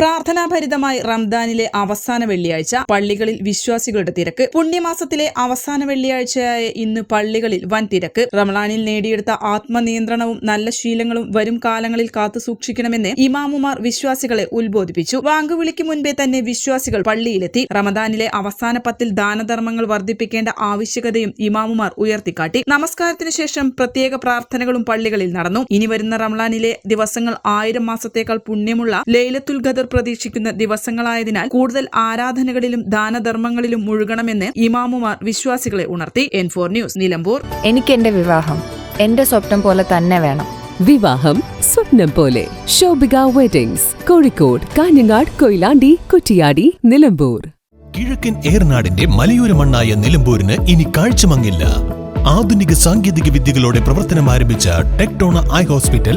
പ്രാർത്ഥനാഭരിതമായി റംദാനിലെ അവസാന വെള്ളിയാഴ്ച പള്ളികളിൽ വിശ്വാസികളുടെ തിരക്ക്. പുണ്യമാസത്തിലെ അവസാന വെള്ളിയാഴ്ചയായ ഇന്ന് പള്ളികളിൽ വൻ തിരക്ക്. റമളാനിൽ നേടിയെടുത്ത ആത്മനിയന്ത്രണവും നല്ല ശീലങ്ങളും വരും കാലങ്ങളിൽ കാത്തു സൂക്ഷിക്കണമെന്ന് ഇമാമുമാർ വിശ്വാസികളെ ഉത്ബോധിപ്പിച്ചു. വാങ്കുവിളിക്ക് മുൻപേ തന്നെ വിശ്വാസികൾ പള്ളിയിലെത്തി. റമദാനിലെ അവസാന പത്തിൽ ദാനധർമ്മങ്ങൾ വർദ്ധിപ്പിക്കേണ്ട ആവശ്യകതയും ഇമാമുമാർ ഉയർത്തിക്കാട്ടി. നമസ്കാരത്തിന് ശേഷം പ്രത്യേക പ്രാർത്ഥനകളും പള്ളികളിൽ നടന്നു. ഇനി വരുന്ന റമളാനിലെ ദിവസങ്ങൾ ആയിരം മാസത്തേക്കാൾ പുണ്യമുള്ള ലൈലത്തുൽ ഖദർ പ്രതീക്ഷിക്കുന്ന ദിവസങ്ങളായതിനാൽ കൂടുതൽ ആരാധനകളിലും ദാനധർമ്മങ്ങളിലും മുഴുകണമെന്ന് ഇമാമുമാർ വിശ്വാസികളെ ഉണർത്തി. N four news Nilambur. എനിക്ക് എന്റെ വിവാഹം എന്റെ സ്വപ്നം പോലെ തന്നെ വേണം. വിവാഹം സ്വപ്നം പോലെ. ശോഭിക വെഡിങ്സ് കോഴിക്കോട് കാഞ്ഞങ്ങാട് കൊയിലാണ്ടി കുറ്റിയാടി നിലമ്പൂർ. കിഴക്കൻ ഏർനാടിന്റെ മലയോര മണ്ണായ നിലമ്പൂരിന് ഇനി കാഴ്ചമങ്ങില്ല. ആധുനിക സാങ്കേതിക വിദ്യകളോടെ പ്രവർത്തനം ആരംഭിച്ച ടെക്ടോണ ഐ ഹോസ്പിറ്റൽ